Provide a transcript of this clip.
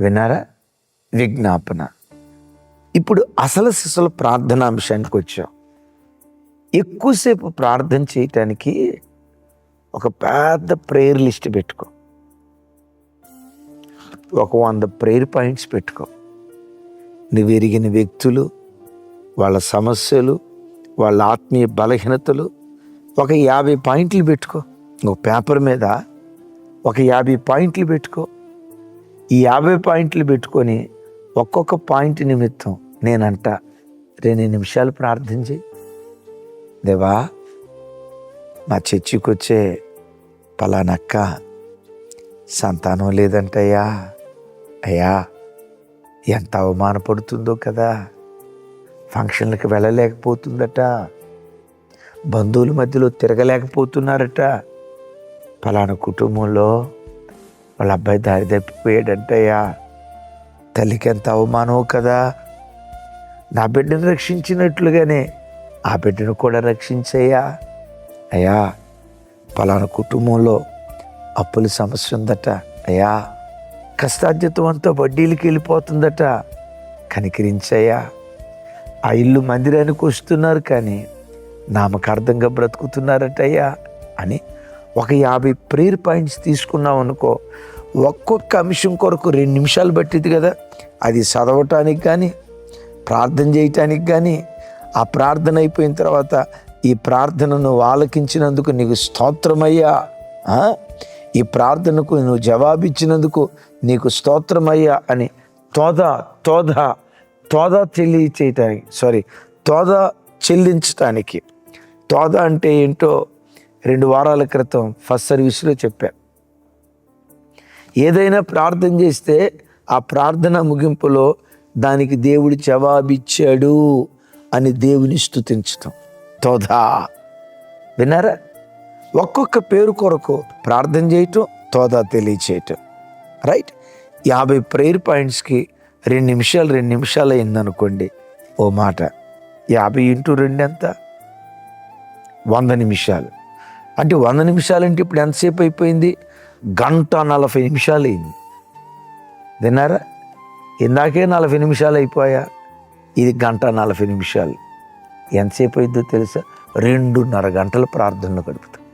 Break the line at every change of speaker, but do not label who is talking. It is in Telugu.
విన్నారా? విజ్ఞాపన. ఇప్పుడు అసలు శిశుల ప్రార్థన అంశానికి వచ్చాం. ఎక్కువసేపు ప్రార్థన చేయటానికి ఒక పెద్ద ప్రేయర్ లిస్ట్ పెట్టుకో. ఒక వంద ప్రేయర్ పాయింట్స్ పెట్టుకో. నువ్వు ఎరిగిన వ్యక్తులు వాళ్ళ సమస్యలు వాళ్ళ ఆత్మీయ బలహీనతలు ఒక యాభై పాయింట్లు పెట్టుకో. ఒక పేపర్ మీద ఒక యాభై పాయింట్లు పెట్టుకో. ఈ యాభై పాయింట్లు పెట్టుకొని ఒక్కొక్క పాయింట్ నిమిత్తం నేనంట రెండు నిమిషాలు ప్రార్థన చేయి. దేవా మా చర్చికి వచ్చే పలానక్క సంతానం లేదంటయ్యా. అయ్యా ఎంత అవమానపడుతుందో కదా ఫంక్షన్లకు వెళ్ళలేకపోతుందట బంధువుల మధ్యలో తిరగలేకపోతున్నారట పలానా కుటుంబంలో వాళ్ళ అబ్బాయి దారి తప్పిపోయాడంటయ్యా. తల్లికి ఎంత అవమానమో కదా. నా బిడ్డను రక్షించినట్లుగానే ఆ బిడ్డను కూడా రక్షించయ్యా. అయ్యా పలానా కుటుంబంలో అప్పుల సమస్య ఉందట. అయ్యా కష్టార్జితం అంతా వడ్డీలకి వెళ్ళిపోతుందట. కనికరించయ్యా. ఆ ఇల్లు మందిరానికి వస్తున్నారు కానీ నామకార్థంగా బ్రతుకుతున్నారటయ్యా అని ఒక యాభై ప్రేయర్ పాయింట్స్ తీసుకున్నాం అనుకో ఒక్కొక్క అంశం కొరకు రెండు నిమిషాలు పట్టింది కదా. అది చదవటానికి కానీ ప్రార్థన చేయటానికి కానీ ఆ ప్రార్థన అయిపోయిన తర్వాత ఈ ప్రార్థనను ఆలకించినందుకు నీకు స్తోత్రమయ్యా. ఈ ప్రార్థనకు నువ్వు జవాబిచ్చినందుకు నీకు స్తోత్రమయ్యా అని తోద తోద తోద తెలియచేయటానికి సారీ తోద చెల్లించటానికి. తోద అంటే ఏంటో రెండు వారాల క్రితం ఫస్ట్ సర్వీస్లో చెప్పా. ఏదైనా ప్రార్థన చేస్తే ఆ ప్రార్థన ముగింపులో దానికి దేవుడు జవాబిచ్చాడు అని దేవుని స్తుతించటం తోదా. విన్నారా? ఒక్కొక్క పేరు కొరకు ప్రార్థన చేయటం తోదా తెలియచేయటం. రైట్? యాభై ప్రేయర్ పాయింట్స్కి రెండు నిమిషాలు రెండు నిమిషాలు అయిందనుకోండి ఓ మాట. యాభై ఇంటూ రెండు ఎంత? వంద నిమిషాలు. అంటే వంద నిమిషాలంటే ఇప్పుడు ఎంతసేపు అయిపోయింది? గంట నలభై నిమిషాలు అయింది. విన్నారా? ఇందాకే నలభై నిమిషాలు అయిపోయా. ఇది గంట నలభై నిమిషాలు. ఎంతసేపు అయిందో తెలుసా? రెండున్నర గంటలు ప్రార్థనలు గడుపుతాం.